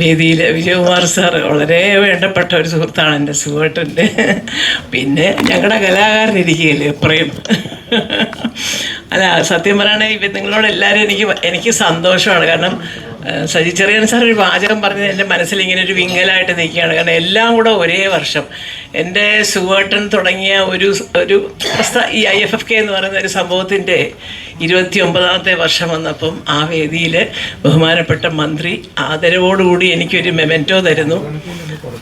വേദിയിൽ വിജയകുമാർ സാർ വളരെ വേണ്ടപ്പെട്ട ഒരു സുഹൃത്താണ് എന്റെ സുഹൃത്തിന്റെ പിന്നെ ഞങ്ങളുടെ കലാകാരൻ ഇരിക്കുകയല്ലേ എപ്പറയും. അല്ല സത്യം പറയുകയാണെങ്കിൽ നിങ്ങളോട് എല്ലാവരും എനിക്ക് എനിക്ക് സന്തോഷമാണ്. കാരണം സജി ചെറിയൻ സാർ ഒരു വാചകം പറഞ്ഞത് എന്റെ മനസ്സിൽ ഇങ്ങനെ ഒരു വിങ്ങലായിട്ട് നിൽക്കുകയാണ്. കാരണം എല്ലാം കൂടെ ഒരേ വർഷം. എന്റെ സുവേട്ടൻ തുടങ്ങിയ ഒരു ഒരു ഈ ഐ എഫ് എഫ് കെ എന്ന് പറയുന്ന ഒരു സംഭവത്തിന്റെ ഇരുപത്തി ഒമ്പതാമത്തെ വർഷം വന്നപ്പം ആ വേദിയിൽ ബഹുമാനപ്പെട്ട മന്ത്രി ആദരവോടുകൂടി എനിക്കൊരു മെമെന്റോ തരുന്നു.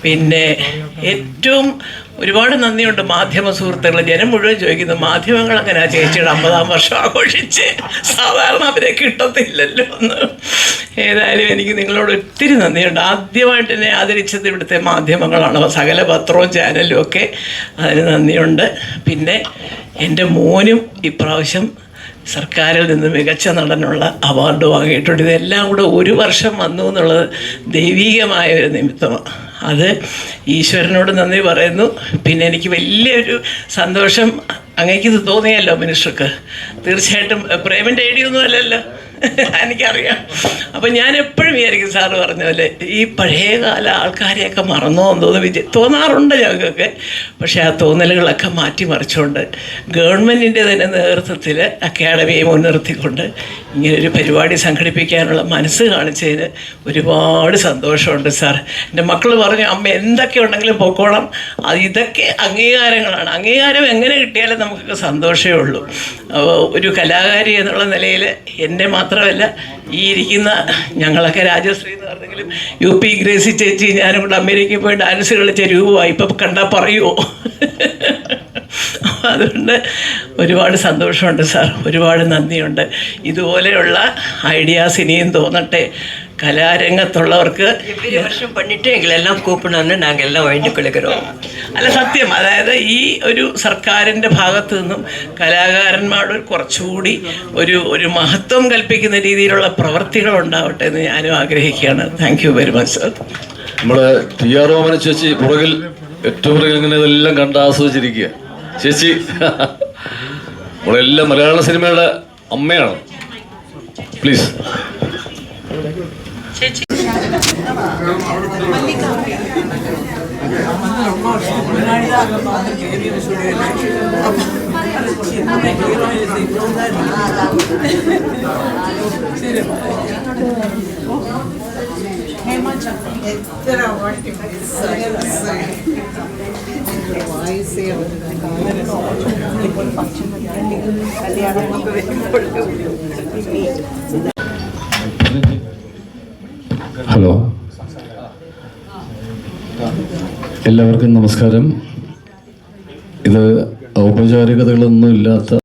പിന്നെ ഏറ്റവും ഒരുപാട് നന്ദിയുണ്ട് മാധ്യമ സുഹൃത്തുക്കൾ ജനം മുഴുവൻ ചോദിക്കുന്നു മാധ്യമങ്ങൾ അങ്ങനെ ചേച്ചിയുടെ അമ്പതാം വർഷം ആഘോഷിച്ച് സാധാരണ അവരെ കിട്ടത്തില്ലല്ലോ എന്ന്. ഏതായാലും എനിക്ക് നിങ്ങളോട് ഒത്തിരി നന്ദിയുണ്ട്. ആദ്യമായിട്ട് എന്നെ ആദരിച്ചത് ഇവിടുത്തെ മാധ്യമങ്ങളാണ്. സകല പത്രവും ചാനലും ഒക്കെ അതിന് നന്ദിയുണ്ട്. പിന്നെ എന്റെ മോനും ഇപ്രാവശ്യം സർക്കാരിൽ നിന്ന് മികച്ച നടനുള്ള അവാർഡ് വാങ്ങിയിട്ടുണ്ട്. ഇതെല്ലാം കൂടെ ഒരു വർഷം വന്നു എന്നുള്ളത് ദൈവീകമായ ഒരു നിമിത്തമാണ്. അത് ഈശ്വരനോട് നന്ദി പറയുന്നു. പിന്നെ എനിക്ക് വലിയൊരു സന്തോഷം അങ്ങേക്ക് ഇത് തോന്നിയല്ലോ മിനിസ്റ്റർക്ക്. തീർച്ചയായിട്ടും പ്രേമന്റെ ഐഡിയൊന്നും അല്ലല്ലോ. എനിക്കറിയാം. അപ്പം ഞാൻ എപ്പോഴും വിചാരിക്കും സാറ് പറഞ്ഞ പോലെ ഈ പഴയകാല ആൾക്കാരെയൊക്കെ മറന്നോ തോന്നുന്നു വിജയ തോന്നാറുണ്ട് ഞങ്ങൾക്കൊക്കെ. പക്ഷെ ആ തോന്നലുകളൊക്കെ മാറ്റി മാറ്റിമറിച്ചുകൊണ്ട് ഗവൺമെന്റിന്റെ തന്നെ നേതൃത്വത്തിൽ അക്കാഡമിയെ മുൻനിർത്തിക്കൊണ്ട് ഇങ്ങനൊരു പരിപാടി സംഘടിപ്പിക്കാനുള്ള മനസ്സ് കാണിച്ചതിന് ഒരുപാട് സന്തോഷമുണ്ട് സാർ. എന്റെ മക്കൾ പറഞ്ഞു അമ്മ എന്തൊക്കെ ഉണ്ടെങ്കിലും പൊക്കോളം. അത് ഇതൊക്കെ അംഗീകാരങ്ങളാണ്. അംഗീകാരം എങ്ങനെ കിട്ടിയാലും നമുക്കൊക്കെ സന്തോഷമേ ഉള്ളൂ. ഒരു കലാകാരി എന്നുള്ള നിലയിൽ എന്റെ മാത്രമല്ല ഈ ഇരിക്കുന്ന ഞങ്ങളൊക്കെ രാജശ്രീ എന്ന് പറഞ്ഞെങ്കിലും യു പി ഗ്രേസി ചേച്ചി ഞാനും കൂടെ അമേരിക്കയിൽ പോയി ഡാൻസ് കളിച്ച രൂപമായി. ഇപ്പം കണ്ടാൽ പറയുമോ അതുകൊണ്ട് ഒരുപാട് സന്തോഷമുണ്ട് സാർ ഒരുപാട് നന്ദിയുണ്ട് ഇതുപോലെയുള്ള ഐഡിയാസ് ഇനിയും തോന്നട്ടെ കലാരംഗത്തുള്ളവർക്ക് எவ்வளவு வருஷம் பண்ணிட்டு எங்களை எல்லாம் கூப்பிடணும்னு நாங்கள் எல்லாம் வேண்டிக் கொள்கிறோம் അല്ല സത്യം അതായത് ഈ ഒരു സർക്കാരിൻ്റെ ഭാഗത്തു നിന്നും കലാകാരന്മാരോട് കുറച്ചുകൂടി ഒരു ഒരു മഹത്വം കൽപ്പിക്കുന്ന രീതിയിലുള്ള പ്രവർത്തികൾ ഉണ്ടാവട്ടെ എന്ന് ഞാനും ആഗ്രഹിക്കുകയാണ് thank you very much sir നമ്മളെ ടി ആർ ഓമന ചേച്ചി പുറകിൽ ഏറ്റവും പുറകിൽ ഇങ്ങനെ ഇതെല്ലാം കണ്ട് ആസ്വദിച്ചിരിക്കുക ചേച്ചി. നമ്മളെല്ലാം മലയാള സിനിമയുടെ അമ്മയാണ്. പ്ലീസ് ഹലോ എല്ലാവർക്കും നമസ്കാരം. ഇത് ഔപചാരികതകളൊന്നും ഇല്ലാത്ത